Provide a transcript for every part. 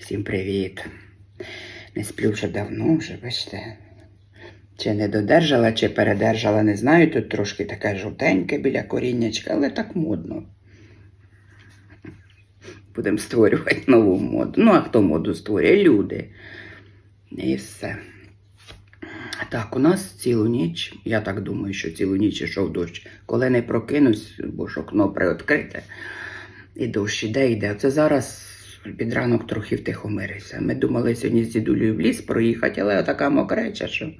Всім привіт. Не сплю вже давно, вже бачите. Чи не додержала, чи передержала, не знаю. Тут трошки таке жовтеньке біля коріннячка, але так модно. Будемо створювати нову моду. Ну, а хто моду створює? Люди. І все. Так, у нас цілу ніч, я так думаю, що цілу ніч йшов дощ. Коли не прокинусь, бо ж окно приоткрите, і дощ іде, йде. Це зараз під ранок трохи втихомирився. Ми думали сьогодні з дідулею в ліс проїхати, але така мокреча, що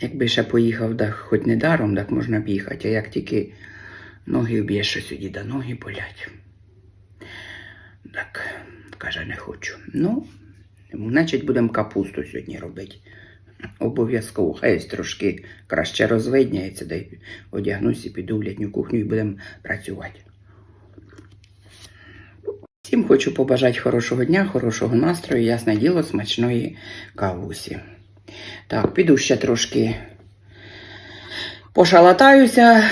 якби ще поїхав, так хоч не даром, так можна б їхати. А як тільки ноги вб'є, що сюди да ноги болять. Так, каже, не хочу. Ну, значить, будемо капусту сьогодні робити. Обов'язково, хай трошки краще розвидняється, дай одягнусь і піду в літню кухню і будемо працювати. Всім хочу побажати хорошого дня, хорошого настрою, ясне діло, смачної кавусі. Так, піду ще трошки пошалатаюся,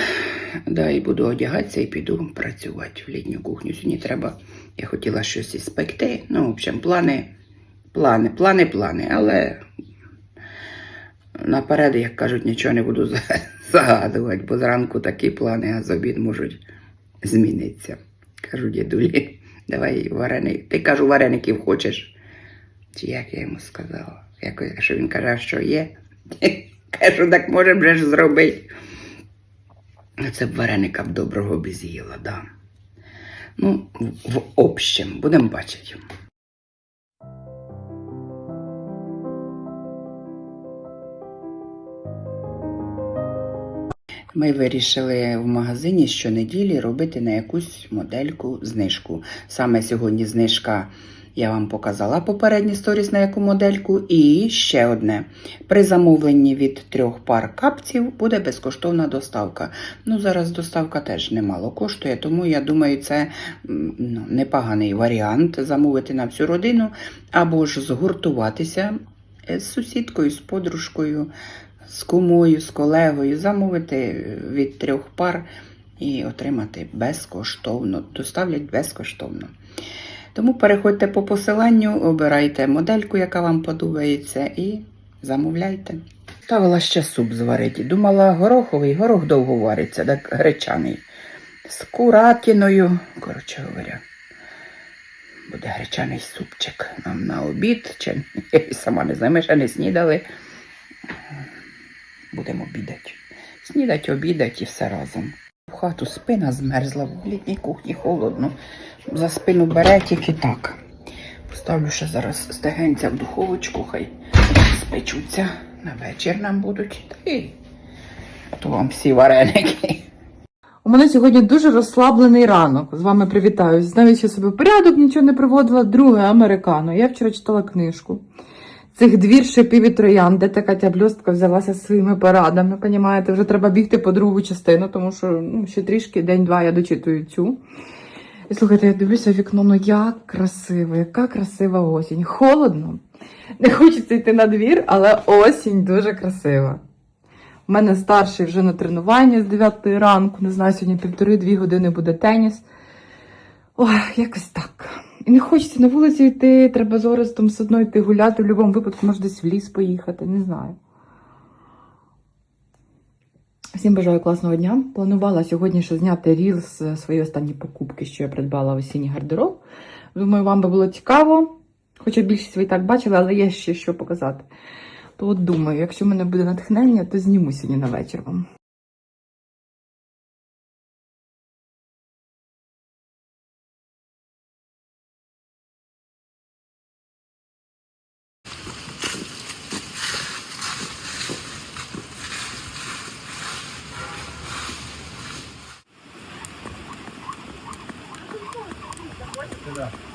да, і буду одягатися і піду працювати в літню кухню. Сьогодні треба, я хотіла щось іспекти. Ну, в общем, плани, плани, плани, плани, але наперед, як кажуть, нічого не буду загадувати, бо зранку такі плани, а з обід можуть змінитися. Кажу дідулі, давай вареник. Ти кажу, вареників хочеш. Чи як я йому сказала? Якось, що він каже, що є. Кажу, так можемо вже ж зробити. А Це б вареника б доброго б з'їла, да. Ну, в общем, будемо бачити. Ми вирішили в магазині щонеділі робити на якусь модельку знижку. Саме сьогодні знижка я вам показала попередній сторіс на яку модельку. І ще одне. При замовленні від трьох пар капців буде безкоштовна доставка. Ну, зараз доставка теж немало коштує, тому я думаю, це ну, непоганий варіант замовити на всю родину або ж згуртуватися е, з сусідкою, з подружкою з кумою, з колегою, замовити від трьох пар і отримати безкоштовно. Доставлять безкоштовно. Тому переходьте по посиланню, обирайте модельку, яка вам подобається, і замовляйте. Ставила ще суп зварити. Думала, гороховий, горох довго вариться, так гречаний. З куратіною. Коротше говоря, буде гречаний супчик нам на обід. Чи я сама не знаю, ми ще не снідали будемо обідати. Снідать, обідать і все разом. В хату спина змерзла, в літній кухні холодно. За спину бере тільки так. Поставлю ще зараз стегенця в духовочку, хай спечуться. На вечір нам будуть. Та й то вам всі вареники. У мене сьогодні дуже розслаблений ранок. З вами привітаюсь. Навіть ще в порядок нічого не приводила. Друге американо. Я вчора читала книжку. Цих двір шипів і троян, де та Катя Бльостка взялася своїми порадами. Понімаєте, вже треба бігти по другу частину, тому що ну, ще трішки, день-два я дочитую цю. І слухайте, я дивлюся вікно, ну як красиво, яка красива осінь. Холодно. Не хочеться йти на двір, але осінь дуже красива. У мене старший вже на тренуванні з 9 ранку. Не знаю, сьогодні півтори-дві години буде теніс. Ой, якось так. І не хочеться на вулиці йти, треба з Орестом все одно йти гуляти. В будь-якому випадку, може десь в ліс поїхати, не знаю. Всім бажаю класного дня. Планувала сьогодні ще зняти ріл з свої останні покупки, що я придбала в осінній гардероб. Думаю, вам би було цікаво. Хоча більшість ви і так бачили, але є ще що показати. То от думаю, якщо в мене буде натхнення, то зніму сьогодні на вечір вам. Стилик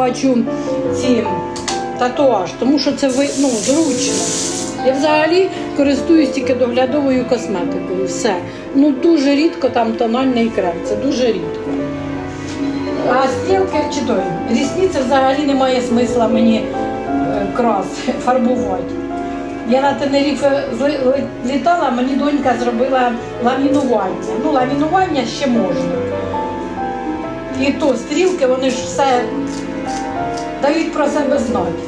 бачу ці татуаж, тому що це ну, зручно. Я взагалі користуюсь тільки доглядовою косметикою. Все. Ну дуже рідко там тональний крем. Це дуже рідко. А стрілки чи той, рісниці взагалі немає смисла мені е, крас фарбувати. Я на Тенеріфе зли- літала, мені донька зробила ламінування. Ну, ламінування ще можна. І то стрілки, вони ж все дають про себе знати.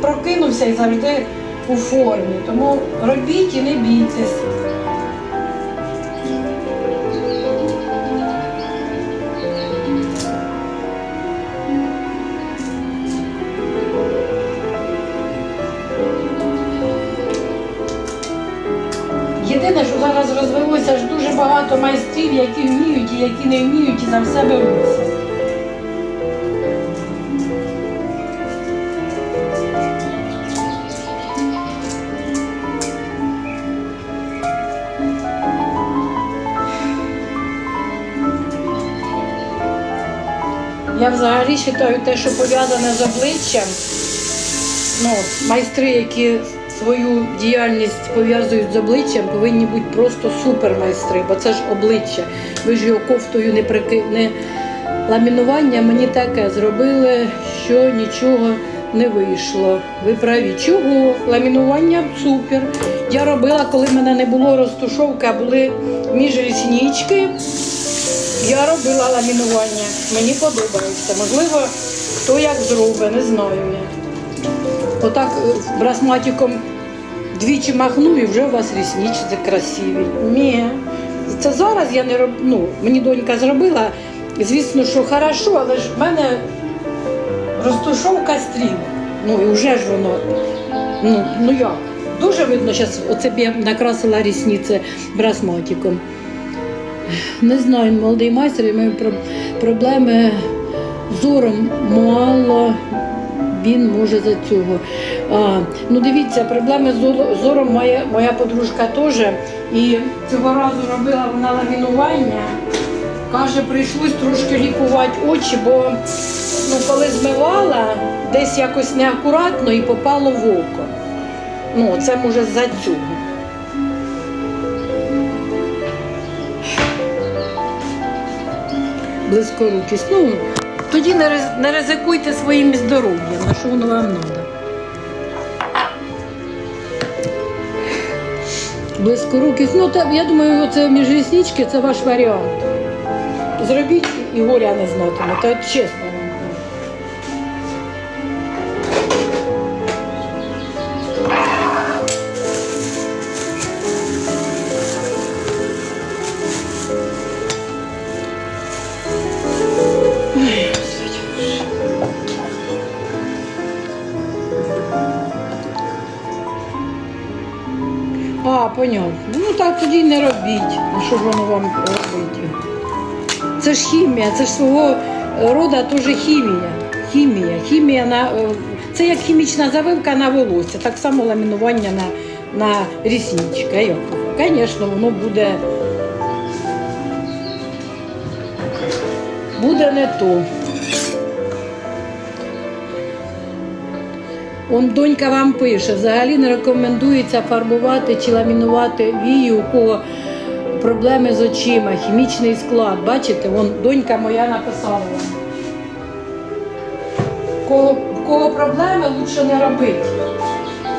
Прокинувся і завжди у формі. Тому робіть і не бійтесь. Єдине, що зараз розвелося ж дуже багато майстрів, які вміють і які не вміють, і за все беруться. Вважаю те, що пов'язане з обличчям, ну, майстри, які свою діяльність пов'язують з обличчям, повинні бути просто супермайстри, бо це ж обличчя. Ви ж його кофтою не прики... не ламінування мені таке зробили, що нічого не вийшло. Ви праві. Чого? Ламінування супер. Я робила, коли в мене не було розтушовки, а були міжріснички. Я робила ламінування. Мені подобається. Можливо, хто як зробить, не знаю я. Отак е, брасматиком двічі махну і вже у вас ріснички красиві. Ні. Це зараз я не роб... ну, мені донька зробила. Звісно, що хорошо, але ж в мене розтушовка стріл. Ну і вже ж воно. Ну, ну як? Дуже видно, зараз оце б я накрасила рісниці брасматиком. Не знаю, молодий майстер, я маю проблеми зором мало. Він може за цього. А, ну дивіться, проблеми з зором моя, моя подружка теж. І цього разу робила вона ламінування. Каже, прийшлось трошки лікувати очі, бо ну, коли змивала, десь якось неакуратно і попало в око. Ну, це може за цього. Близькорукість. Ну, тоді не, риз, не ризикуйте своїм здоров'ям, на що воно вам треба. Близькорукість. Ну, та, я думаю, це між ріснички це ваш варіант. Зробіть і горя не знатиме, та чесно. Тоді не робіть. Що воно вам робить? Це ж хімія, це ж свого роду теж хімія. Хімія. Хімія на е, це як хімічна завивка на волосся, так само ламінування на, на ріснички. Звісно, воно буде. Буде не то. Он донька вам пише, взагалі не рекомендується фарбувати чи ламінувати вії, у кого проблеми з очима, хімічний склад. Бачите, вон донька моя написала. Кого, кого проблеми, лучше не робити.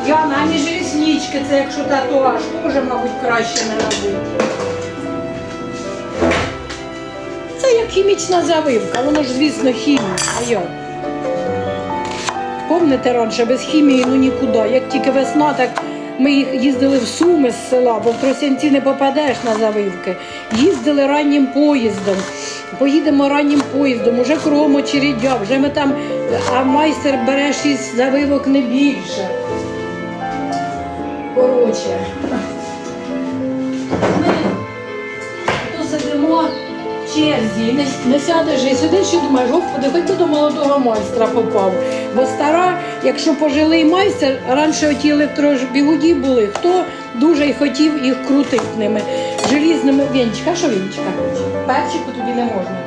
Яна, а між ріснички, це якщо татуаж, теж, мабуть, краще не робити. Це як хімічна завивка, воно ж, звісно, хімія. Помните раніше, без хімії ну нікуди. Як тільки весна, так ми їздили в Суми з села, бо в Тросянці не попадеш на завивки. Їздили раннім поїздом. Поїдемо раннім поїздом, уже кругом очередя, вже ми там, а майстер бере шість завивок не більше. Коротше. Ми то сидимо черзі, не, не сядеш і сидиш і думаєш, господи, хоч би до молодого майстра попав. Бо стара, якщо пожилий майстер, раніше оті електробігуді були, хто дуже й хотів їх крутити ними. Желізними вінчика, що вінчика? Перчику тобі не можна.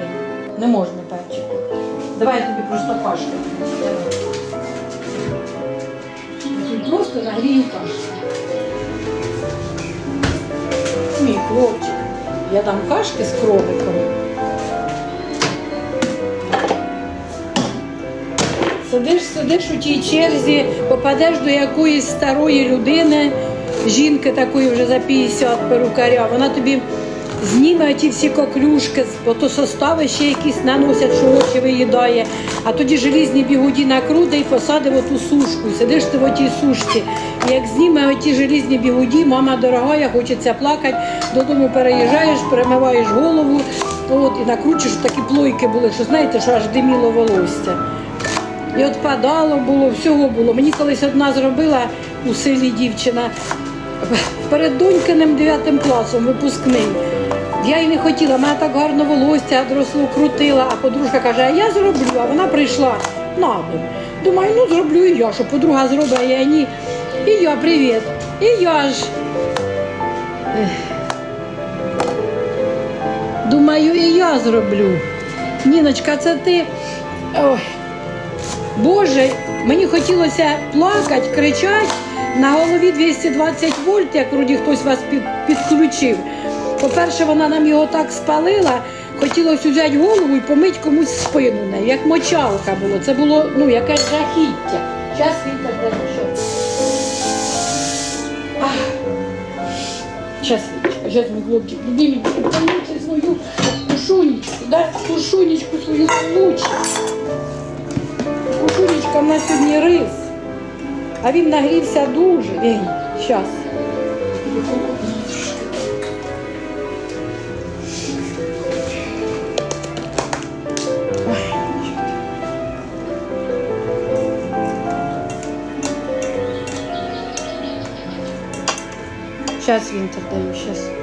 Не можна перчику. Давай я тобі просто кашки. Просто нагрію кашки. Мій хлопчик. Я дам кашки з кроликом. Сидиш, сидиш у тій черзі, попадеш до якоїсь старої людини, жінки такої вже за 50 перукаря, вона тобі зніме ті всі коклюшки, бо то состави ще якісь наносять, що очі виїдає, а тоді желізні бігуді накруде і посадив оту сушку. Сидиш ти в отій сушці. І як зніме оті желізні бігуді, мама дорогая, хочеться плакати, додому переїжджаєш, перемиваєш голову, от, і накручиш такі плойки були, що знаєте, що аж диміло волосся. І отпадало було, всього було. Мені колись одна зробила у селі дівчина перед донькиним 9 класом, випускний. Я їй не хотіла, мене так гарно волосся доросло крутила, а подружка каже, а я зроблю, а вона прийшла на. Думаю, ну зроблю і я, що подруга зробить, а я ні. І я привіт. І я ж. Думаю, і я зроблю. Ніночка, це ти. Ой. Боже, мені хотілося плакати, кричати. На голові 220 вольт, як вроді хтось вас підключив. По-перше, вона нам його так спалила, хотілося взяти голову і помити комусь спину нею, як мочалка було. Це було ну, якесь жахіття. Час вітер де вітер. Зараз мій хлопчик, підніміть, помийте свою кушунечку, да? кушунечку свою получить. Кушунечка в нас сьогодні рис. А він нагрівся дуже. Ей, щас. Сейчас винтер даю, сейчас.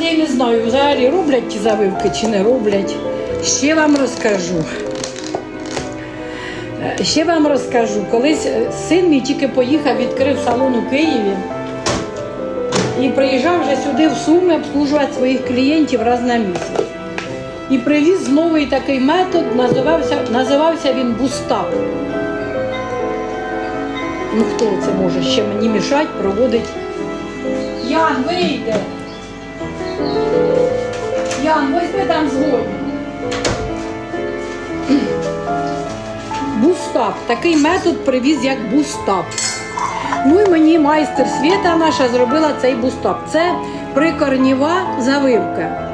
Я не знаю, взагалі роблять ті завивки чи не роблять. Ще вам розкажу. Е, Ще вам розкажу. Колись е, син мій тільки поїхав, відкрив салон у Києві і приїжджав вже сюди в Суми обслужувати своїх клієнтів раз на місяць. І привіз новий такий метод, називався, називався він бустап. Ну хто це може ще мені мішати, проводить. Ян, вийде! Ян, возьми там згодні. Бустап. Такий метод привіз як бустап. Ну і мені майстер Світа наша зробила цей бустап. Це прикорніва завивка.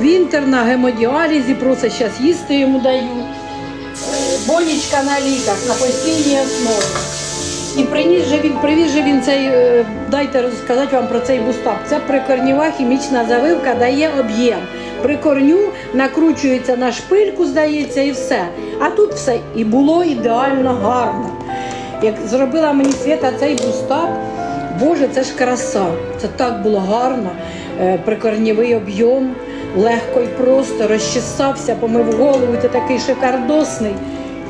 Вінтер на гемодіалізі, просто зараз їсти йому даю. Бонічка на ліках на постійній основі. І приніс же він, привіз же він цей, е, дайте розказати вам про цей бустап. Це прикорніва хімічна завивка, дає об'єм. при корню, накручується на шпильку, здається, і все. А тут все і було ідеально гарно. Як зробила мені свята цей бустап, Боже, це ж краса. Це так було гарно. Е, Прикорнєвий об'єм, легко і просто розчесався, помив голову, ти такий шикардосний.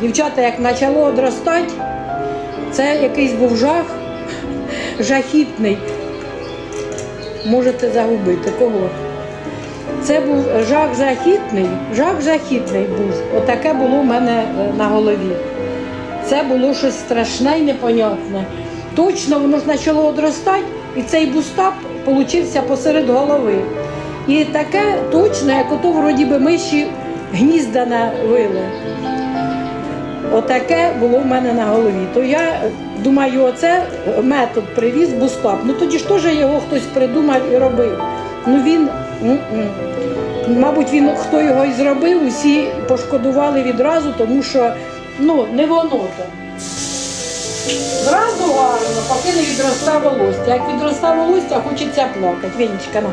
Дівчата, як почало одростати, це якийсь був жах, жахітний. Можете загубити кого. Це був жах жахітний, жах жахітний був. Отаке було в мене е, на голові. Це було щось страшне і непонятне. Точно воно ж почало одростати, і цей бустап получився посеред голови. І таке точно, як ото вроді би миші гнізда навили. Отаке було в мене на голові. То я думаю, оце метод привіз бустап. Ну тоді ж теж його хтось придумав і робив. Ну він, м-м. мабуть, він хто його і зробив, усі пошкодували відразу, тому що ну, не воно то. Зразу гарно, поки не відроста волосся. Як відроста волосся, хочеться плакати. Вінечка, на.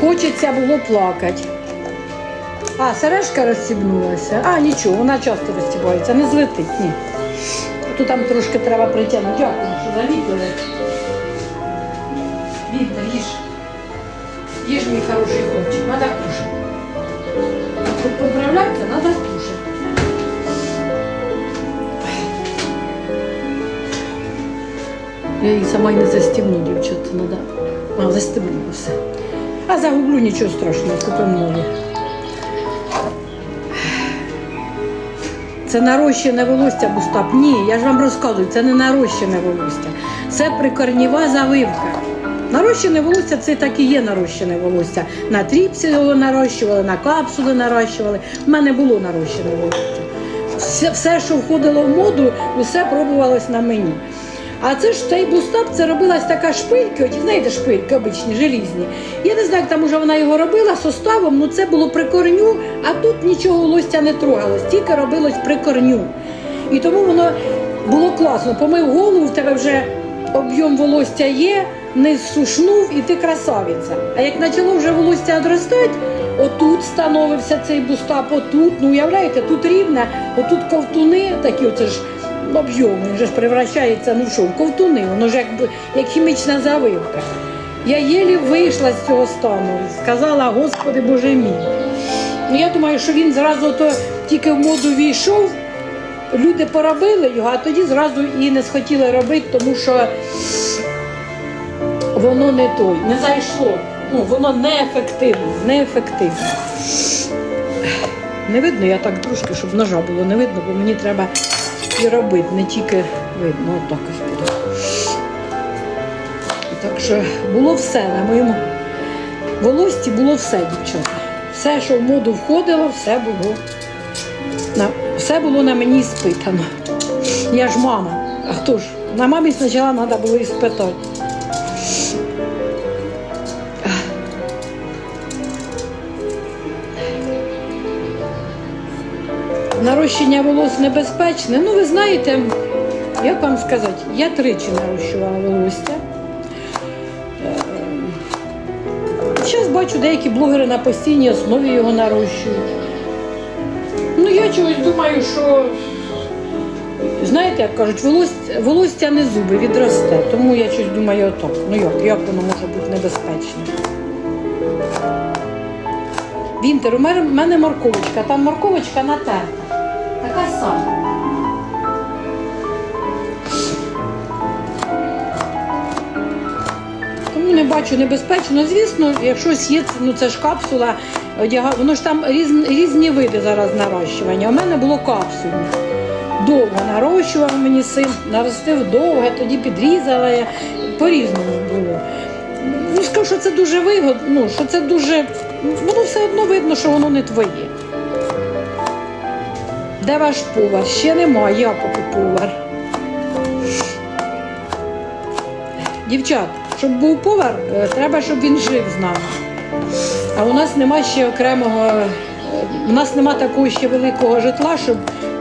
Хочеться було плакати. А, сережка розстібнулася. А, нічого, вона часто розстібається, не злетить, ні. Тут там трошки треба притягнути. Дякую, що замітили. Вітер, їж. Їж, мій хороший хлопчик, треба кушати. Щоб поправлятися, треба кушати. Я її сама й не застібну, дівчата, треба. А, застібну все. А загублю нічого страшного, купимо нові. Це нарощене волосся, Бустап. Ні, я ж вам розказую, це не нарощене волосся. Це прикорніва завивка. Нарощене волосся це так і є нарощене волосся. На тріпсі його нарощували, на капсули нарощували. У мене було нарощене волосся. Все, все, що входило в моду, усе пробувалось на мені. А це ж цей бустап, це робилась така шпилька, оті, знаєте, шпильки обичні, желізні. Я не знаю, як там уже вона його робила составом, ну це було при корню, а тут нічого волосся не трогалось, тільки робилось при корню. І тому воно було класно. Помив голову, в тебе вже об'єм волосся є, не сушнув і ти красавиця. А як почало вже волосся одростати, отут становився цей бустап, отут, ну уявляєте, тут рівне, отут ковтуни такі, оце ж об'єм, він же ж превращається ну що, в ковтуни, воно ж як, як хімічна завивка. Я єлі вийшла з цього стану сказала, Господи Боже мій. Ну, я думаю, що він зразу то тільки в моду війшов, люди поробили його, а тоді зразу і не схотіли робити, тому що воно не той, не зайшло. Ну, воно неефективно, неефективно. Не видно, я так трошки, щоб ножа було не видно, бо мені треба і робити, не тільки видно, отак ось буде. Так що було все на моєму волості було все, дівчата. Все, що в моду входило, все було на, все було на мені спитано. Я ж мама. А хто ж? На мамі спочатку треба було і спитати. Нарощення волос небезпечне. Ну, ви знаєте, як вам сказати, я тричі нарощувала волосся. Зараз бачу, деякі блогери на постійній основі його нарощують. Ну, я чогось думаю, що, знаєте, як кажуть, волосся, волосся не зуби відросте. Тому я щось думаю отак. Ну як, як воно може бути небезпечне? Вінтер, у мене, морковочка, там морковочка натерта. Така сама. Тому не бачу небезпечно. Звісно, якщо є, ну це ж капсула, воно ж там різні, різні види зараз нарощування. У мене було капсульне. Довго нарощував мені син, наростив довго, тоді підрізала я. По-різному було. Ну, скажу, що це дуже вигодно, ну, що це дуже. Воно все одно видно, що воно не твоє. Де ваш повар? Ще нема, я поки повар. Дівчат, щоб був повар, е, треба, щоб він жив з нами. А у нас нема ще окремого, е, у нас нема такого ще великого житла, щоб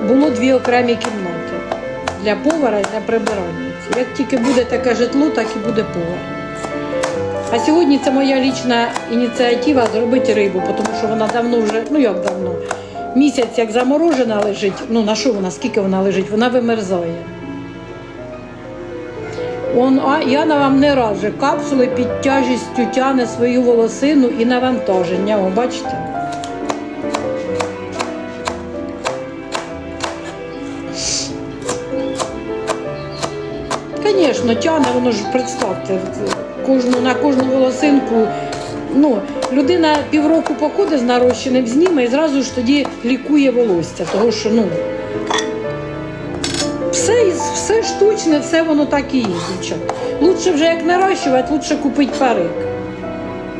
було дві окремі кімнати для повара і для прибиральниці. Як тільки буде таке житло, так і буде повар. А сьогодні це моя лічна ініціатива зробити рибу, тому що вона давно вже, ну як давно, місяць як заморожена лежить. Ну на що вона, скільки вона лежить? Вона вимерзає. Он, а Яна вам не раже. Капсули під тяжістю тяне свою волосину і навантаження. О, бачите? Звісно, тяне, воно ж представте, кожну, на кожну волосинку. Ну, людина півроку походить з нарощеним, зніме і зразу ж тоді лікує волосся. Того що, ну, все, все штучне, все воно так і є. Лучше вже як нарощувати, лучше купити парик.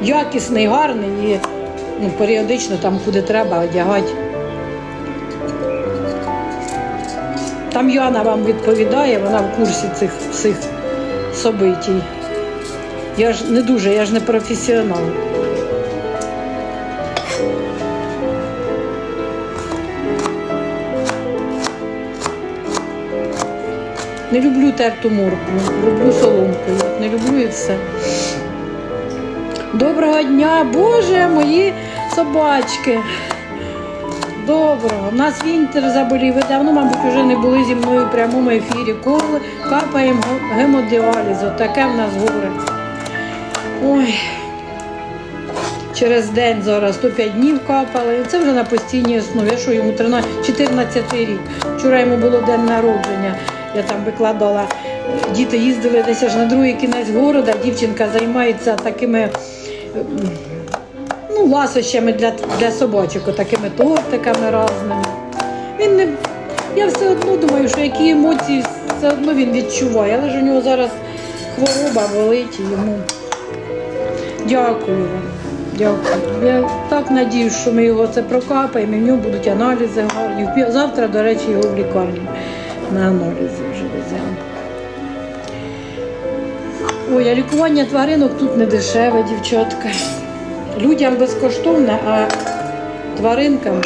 Якісний, гарний і ну, періодично там куди треба одягати. Там Яна вам відповідає, вона в курсі цих всіх собитій. Я ж не дуже, я ж не професіонал. Не люблю терту моркву, люблю соломкою, не люблю і все. Доброго дня, Боже, мої собачки. Доброго. У нас Вінтер заболів. Ви давно, мабуть, вже не були зі мною в прямому ефірі. Коли капаємо гемодіаліз. Таке в нас горе. Ой. Через день зараз 105 днів капали. Це вже на постійній основі. Я Що йому 13, 14 рік. Вчора йому було день народження. Я там викладала. Діти їздили десь аж на другий кінець города. Дівчинка займається такими ем, ну, ласощами для, для собачок, такими тортиками разними. Він не. Я все одно думаю, що які емоції все одно він відчуває, але ж у нього зараз хвороба болить йому. Дякую вам. Дякую. Я так надіюсь, що ми його це прокапаємо, і в нього будуть аналізи гарні. Завтра, до речі, його в лікарню на аналізи вже веземо. Ой, а лікування тваринок тут не дешеве, дівчатка. Людям безкоштовне, а тваринкам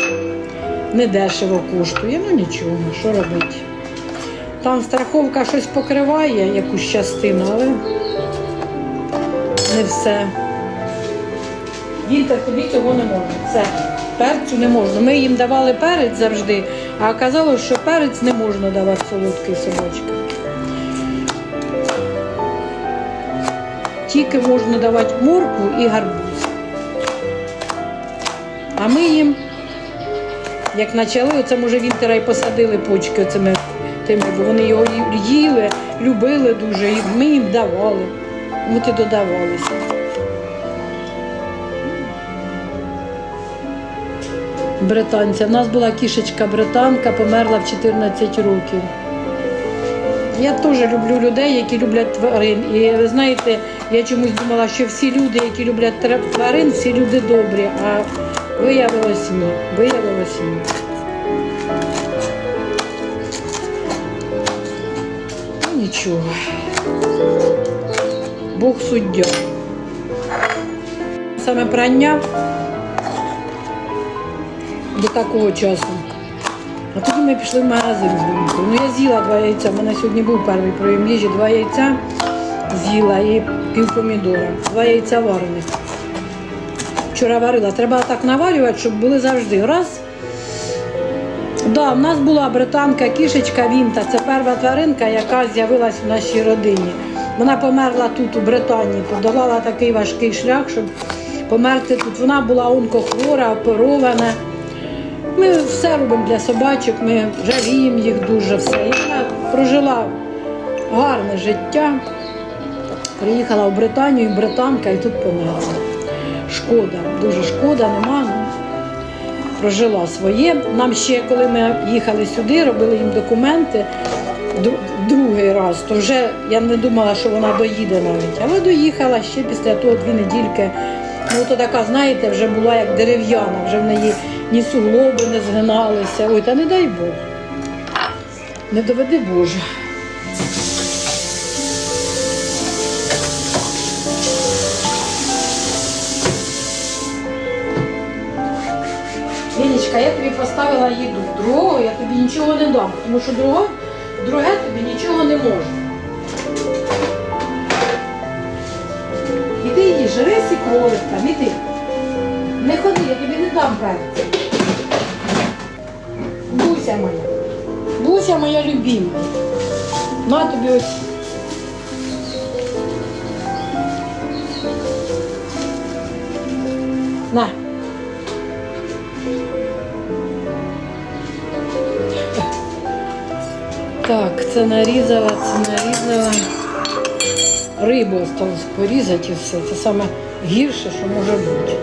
не дешево коштує. Ну нічого, що робити. Там страховка щось покриває, якусь частину, але не все. Вінтер, тобі цього не можна. Все. Перцю не можна. Ми їм давали перець завжди, а оказалось, що перець не можна давати солодкий собачкам. Тільки можна давати моркву і гарбуз. А ми їм, як почали, оце може Вінтера і посадили почки оцими тими, бо вони його їли, любили дуже, і ми їм давали. От і додавалися. Британця. У нас була кішечка британка, померла в 14 років. Я теж люблю людей, які люблять тварин. І ви знаєте, я чомусь думала, що всі люди, які люблять тварин, всі люди добрі, а виявилось ні. Виявилось ні. Ну, Нічого. Бог суддя. Саме прання до такого часу. А тоді ми пішли в магазин з Донькою. Ну я з'їла два яйця. У мене сьогодні був перший прийом їжі, два яйця з'їла і пів помідора. Два яйця варених. Вчора варила. Треба так наварювати, щоб були завжди. Раз. Да, в нас була британка кішечка Вінта. Це перша тваринка, яка з'явилась в нашій родині. Вона померла тут, у Британії, подолала такий важкий шлях, щоб померти тут. Вона була онкохвора, оперована. Ми все робимо для собачок, ми жаліємо їх дуже все. І вона прожила гарне життя. Приїхала в Британію, британка і тут померла. Шкода, дуже шкода, нема. Прожила своє. Нам ще, коли ми їхали сюди, робили їм документи другий раз, то вже я не думала, що вона доїде навіть. Але доїхала ще після того дві недільки. Ну, то така, знаєте, вже була як дерев'яна, вже в неї ні суглоби не згиналися. Ой, та не дай Бог. Не доведи Боже. Лінічка, я тобі поставила їду. Другого я тобі нічого не дам, тому що друге, друге тобі нічого не можна. Іди Рись і кролик там, іди. Не ходи, я тобі не дам перця. Буся моя. Буся моя любима. На тобі ось. На. Так, це нарізала, це нарізала. Рибу осталось порізати і все. Це саме гірше, що може бути.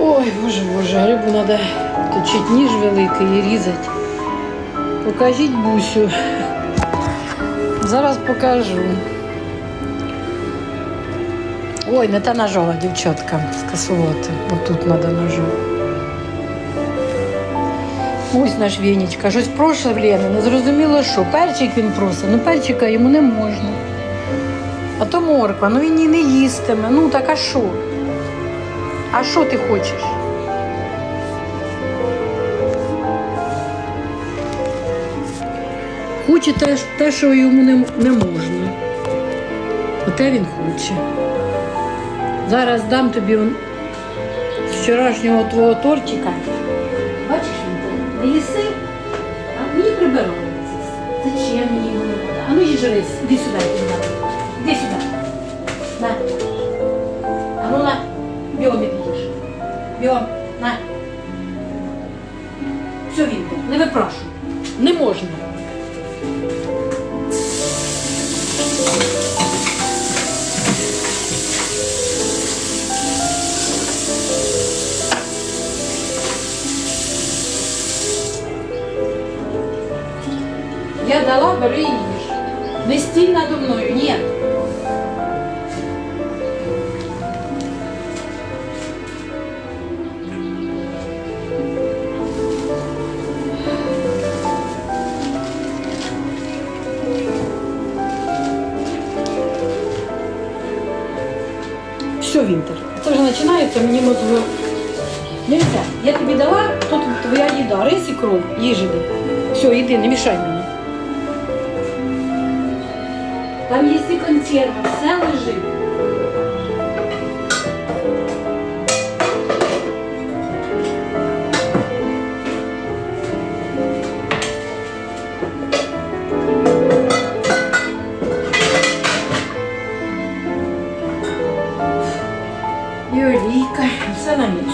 Ой, боже, боже, рибу треба точити ніж великий і різати. Покажіть бусю. Зараз покажу. Ой, не та ножова, дівчатка, скасувати. Отут треба ножом. Ось наш Вінічка. Щось прошле в Лени, не зрозуміло що. Перчик він просить, ну перчика йому не можна. А то морква, ну він її не їстиме. Ну так а що? А що ти хочеш? Хоче те, те що йому не, не можна. Оте він хоче. Зараз дам тобі он з вчорашнього твого тортика. Бачиш він? Не їси? А мені прибирали. Зачем мені його не? А ну їж рис, іди сюди, іди сюди. Іди сюди. На. Бігом, на. Все він не випрошуй. Не можна. Я дала, бери їж. Не стій надо мною, ні. Їда, рис і кров, їжі. Все, йди, не мішай мені. Там є і консерва, все лежить.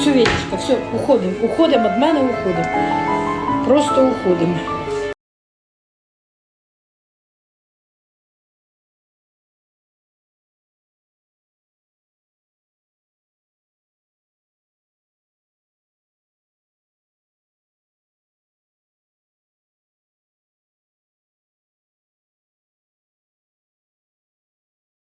Все Вітечка, все, уходимо. Уходимо від мене, уходимо. Просто уходимо.